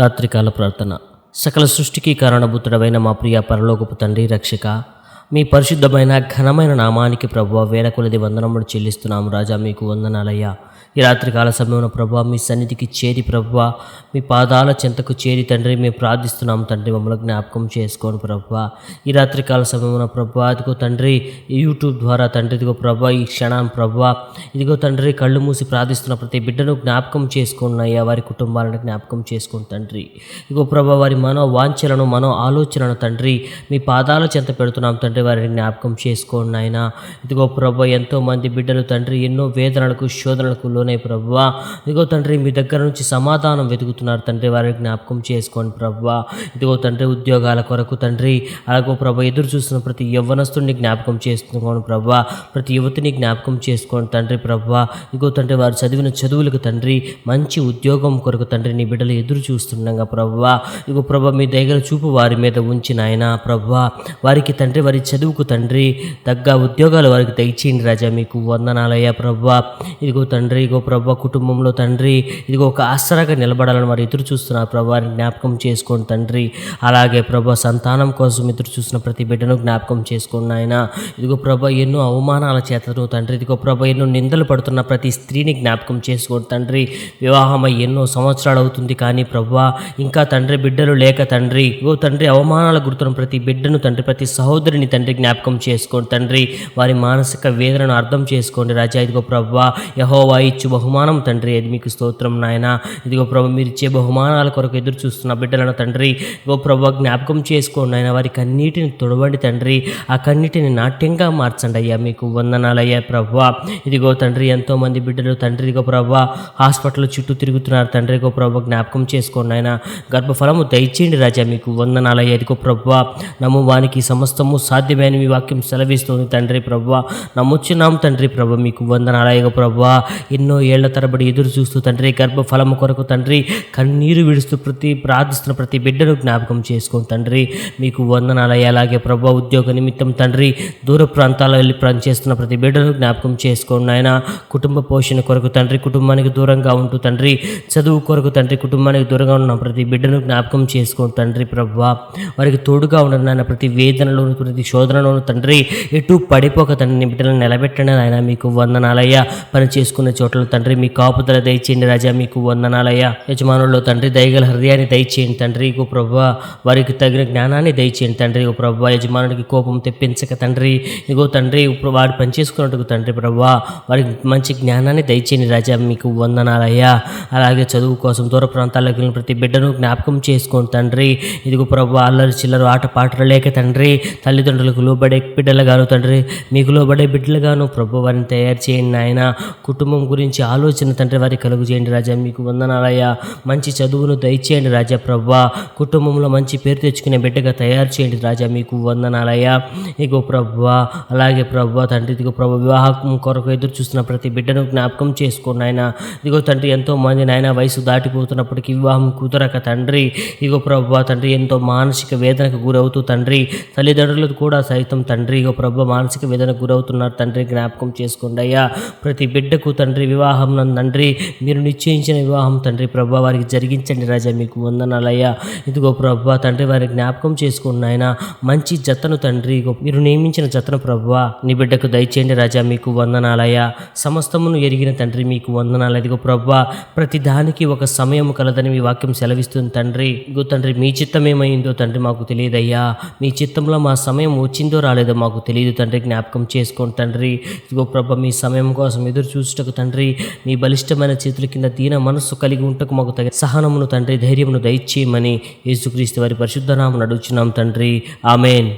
రాత్రికాల ప్రార్థన. సకల సృష్టికి కారణభూతుడమైన మా ప్రియ పరలోకపు తండ్రి రక్షక మీ పరిశుద్ధమైన ఘనమైన నామానికి ప్రభు వేల కొలది వందనములు చెల్లిస్తున్నాము రాజా మీకు వందనాలయ్యా. ఈ రాత్రికాల సమయంలో ప్రభా మీ సన్నిధికి చేరి ప్రభా మీ పాదాల చెంతకు చేరి తండ్రి మేము ప్రార్థిస్తున్నాము తండ్రి మమ్మల్ని జ్ఞాపకం చేసుకోండి ప్రభా. ఈ రాత్రికాల సమయంలో ప్రభా అదిగో తండ్రి యూట్యూబ్ ద్వారా తండ్రి ఇదిగో ప్రభా ఈ క్షణం ప్రభా ఇదిగో తండ్రి కళ్ళు మూసి ప్రార్థిస్తున్న ప్రతి బిడ్డను జ్ఞాపకం చేసుకోండి అయ్యా వారి కుటుంబాలను జ్ఞాపకం చేసుకోండి తండ్రి. ఇదిగో ప్రభా వారి మనో వాంఛలను మనో ఆలోచనను తండ్రి మీ పాదాల చెంత పెడుతున్నాం తండ్రి వారిని జ్ఞాపకం చేసుకోండి ఆయన ఇదిగో ప్రభా ఎంతో మంది బిడ్డలు తండ్రి ఎన్నో వేదనలకు శోధనలకు లోనే ప్రభు ఇదిగో తండ్రి మీ దగ్గర నుంచి సమాధానం వెతుకుతున్నారు తండ్రి వారిని జ్ఞాపకం చేసుకోండి ప్రభు ఇదిగో తండ్రి ఉద్యోగాల కొరకు తండ్రి అలాగో ప్రభు ఎదురు చూస్తున్న ప్రతి యవ్వనస్తుని జ్ఞాపకం చేసుకోండి ప్రభు ప్రతి యువతిని జ్ఞాపకం చేసుకోండి తండ్రి ప్రభు ఇదిగో తండ్రి వారు చదివిన చదువులకు తండ్రి మంచి ఉద్యోగం కొరకు తండ్రి నీ బిడ్డలు ఎదురు చూస్తుండగా ప్రభు ఇగో ప్రభు మీ దగ్గర చూపు వారి మీద ఉంచిన ఆయన ప్రభు వారికి తండ్రి వారి చదువుకు తండ్రి తగ్గ ఉద్యోగాలు వారికి దయచేయండి రాజా. మీకు వందనాలయ్యా ప్రభు ఇదిగో తండ్రి ఇగో ప్రభా కుటుంబంలో తండ్రి ఇదిగో ఒక ఆసరాగా నిలబడాలని వారు ఎదురు చూస్తున్నారు ప్రభా వారిని జ్ఞాపకం చేసుకోండి తండ్రి. అలాగే ప్రభా సంతానం కోసం ఎదురు చూసిన ప్రతి బిడ్డను జ్ఞాపకం చేసుకోండి ఆయన ఇదిగో ప్రభా ఎన్నో అవమానాల చేతను తండ్రి ఇదిగో ప్రభా ఎన్నో నిందలు పడుతున్న ప్రతి స్త్రీని జ్ఞాపకం చేసుకోండి తండ్రి. వివాహమై ఎన్నో సంవత్సరాలు అవుతుంది కానీ ప్రభా ఇంకా తండ్రి బిడ్డలు లేక తండ్రి ఇగో తండ్రి అవమానాలు గుర్తున్న ప్రతి బిడ్డను తండ్రి ప్రతి సహోదరిని తండ్రి జ్ఞాపకం చేసుకోండి తండ్రి. వారి మానసిక వేదనను అర్థం చేసుకోండి రాజా ఇదిగో ప్రభా యహోవాయి ఇచ్చు బహుమానం తండ్రి అది మీకు స్తోత్రం నాయన. ఇదిగో ప్రభు మీరు ఇచ్చే బహుమానాల కొరకు ఎదురు చూస్తున్న బిడ్డలను తండ్రి ఇగో ప్రభు జ్ఞాపకం చేసుకోండి ఆయన వారి కన్నీటిని తొడవండి తండ్రి ఆ కన్నీటిని నాట్యంగా మార్చండి అయ్యా. మీకు వందనాలయ్యా ప్రభు. ఇదిగో తండ్రి ఎంతోమంది బిడ్డలు తండ్రి ఇదిగో ప్రభు హాస్పిటల్ చుట్టూ తిరుగుతున్నారు తండ్రి ఇగో ప్రభు జ్ఞాపకం చేసుకోండి ఆయన గర్భఫలము దయచేయండి రాజా మీకు వందనాలయ్యా. ఇదిగో ప్రభు నమ్మువానికి సమస్తము సాధ్యమైన మీ వాక్యం సెలవిస్తుంది తండ్రి ప్రభు. నమ్ముచున్నాం తండ్రి ప్రభు మీకు వందనాలయ్యగో ప్రభు. ఎన్నో ఏళ్ళ తరబడి ఎదురు చూస్తూ తండ్రి గర్భఫలము కొరకు తండ్రి కన్నీరు విడుస్తూ ప్రతి ప్రార్థిస్తున్న ప్రతి బిడ్డను జ్ఞాపకం చేసుకోండి తండ్రి. మీకు వందనాలయ్య అలాగే ప్రభు ఉద్యోగ నిమిత్తం తండ్రి దూర ప్రాంతాల్లో వెళ్ళి పనిచేస్తున్న ప్రతి బిడ్డను జ్ఞాపకం చేసుకోండి ఆయన కుటుంబ పోషణ కొరకు తండ్రి కుటుంబానికి దూరంగా ఉంటూ తండ్రి చదువు కొరకు తండ్రి కుటుంబానికి దూరంగా ఉన్న ప్రతి బిడ్డను జ్ఞాపకం చేసుకోండి తండ్రి ప్రభు. వారికి తోడుగా ఉండను నాయన ప్రతి వేదనలోను ప్రతి శోధనలోను తండ్రి ఎటు పడిపోక తండ్రి బిడ్డలను నిలబెట్టండి ఆయన మీకు వందనాలయ్యా పని చేసుకునే చోట్ల తండ్రి మీ కాపుదల దయచేయండి రాజా మీకు వందనాలయ్యా. యజమానుల్లో తండ్రి దయగల హృదయాన్ని దయచేయండి తండ్రి. ఇగో ప్రభు వారికి తగిన జ్ఞానాన్ని దయచేయండి తండ్రి. ఓ ప్రభు యజమానుడికి కోపం తెప్పించక తండ్రి. ఇగో తండ్రి ఇప్పుడు వాడు పనిచేసుకున్నట్టుకు తండ్రి ప్రభు వారికి మంచి జ్ఞానాన్ని దయచేయండి రాజా మీకు వందనాలయ్యా. అలాగే చదువు కోసం దూర ప్రాంతాలకు వెళ్ళిన ప్రతి బిడ్డను జ్ఞాపకం చేసుకోండి తండ్రి. ఇదిగో ప్రభు అల్లరి చిల్లరు ఆట పాటలు లేక తండ్రి. తల్లిదండ్రులకు లోబడే బిడ్డలుగాను తండ్రి మీకు లోబడే బిడ్డలుగాను ప్రభు వారిని తయారు చేయండి ఆయన కుటుంబం గురించి ఆలోచన తండ్రి వారికి కలుగు చేయండి రాజా. మీకు వందనాలయ్యా మంచి చదువును దయచేయండి రాజా ప్రభా. కుటుంబంలో మంచి పేరు తెచ్చుకునే బిడ్డగా తయారు చేయండి రాజా. మీకు వందనాలయ్యా ఇగో ప్రభా అలాగే ప్రభా తండ్రి ఇదిగో ప్రభు వివాహం కొరకు ఎదురు చూస్తున్న ప్రతి బిడ్డను జ్ఞాపకం చేసుకోండి ఆయన ఇదిగో తండ్రి ఎంతో మంది నాయన వయసు దాటిపోతున్నప్పటికీ వివాహం కుదరక తండ్రి. ఇగో ప్రభా తండ్రి ఎంతో మానసిక వేదనకు గురవుతూ తండ్రి. తల్లిదండ్రులకు కూడా సైతం తండ్రి. ఇగో ప్రభా మానసిక వేదనకు గురవుతున్నారు తండ్రి. జ్ఞాపకం చేసుకోండి అయ్యా. ప్రతి బిడ్డకు తండ్రి వివాహం నందు తండ్రి మీరు నిశ్చయించిన వివాహం తండ్రి ప్రభా వారికి జరిగించండి రాజా మీకు వందనాలయ్యా. ఇదిగో ప్రభా తండ్రి వారి జ్ఞాపకం చేసుకున్న ఆయన మంచి జతను తండ్రి మీరు నియమించిన జతను ప్రభా నీ బిడ్డకు దయచేయండి రాజా మీకు వందనాలయ్యా. సమస్తమును ఎరిగిన తండ్రి మీకు వందనాలు. ఇదిగో ప్రభావ ప్రతి దానికి ఒక సమయం కలదని మీ వాక్యం సెలవిస్తుంది తండ్రి. ఇగో తండ్రి మీ చిత్తం ఏమైందో తండ్రి మాకు తెలియదయ్యా. మీ చిత్తంలో మా సమయం వచ్చిందో రాలేదో మాకు తెలియదు తండ్రి జ్ఞాపకం చేసుకోండి తండ్రి. ఇదిగో ప్రభా మీ సమయం కోసం ఎదురు చూసుటకు తండ్రి తండ్రి మీ బలిష్టమైన చేతుల కింద దీన మనస్సు కలిగి ఉంటకు మాకు తగిన సహనమును తండ్రి ధైర్యమును దయచేయమని యేసుక్రీస్తు వారి పరిశుద్ధనామను అడుగుచున్నాం తండ్రి. ఆమెన్.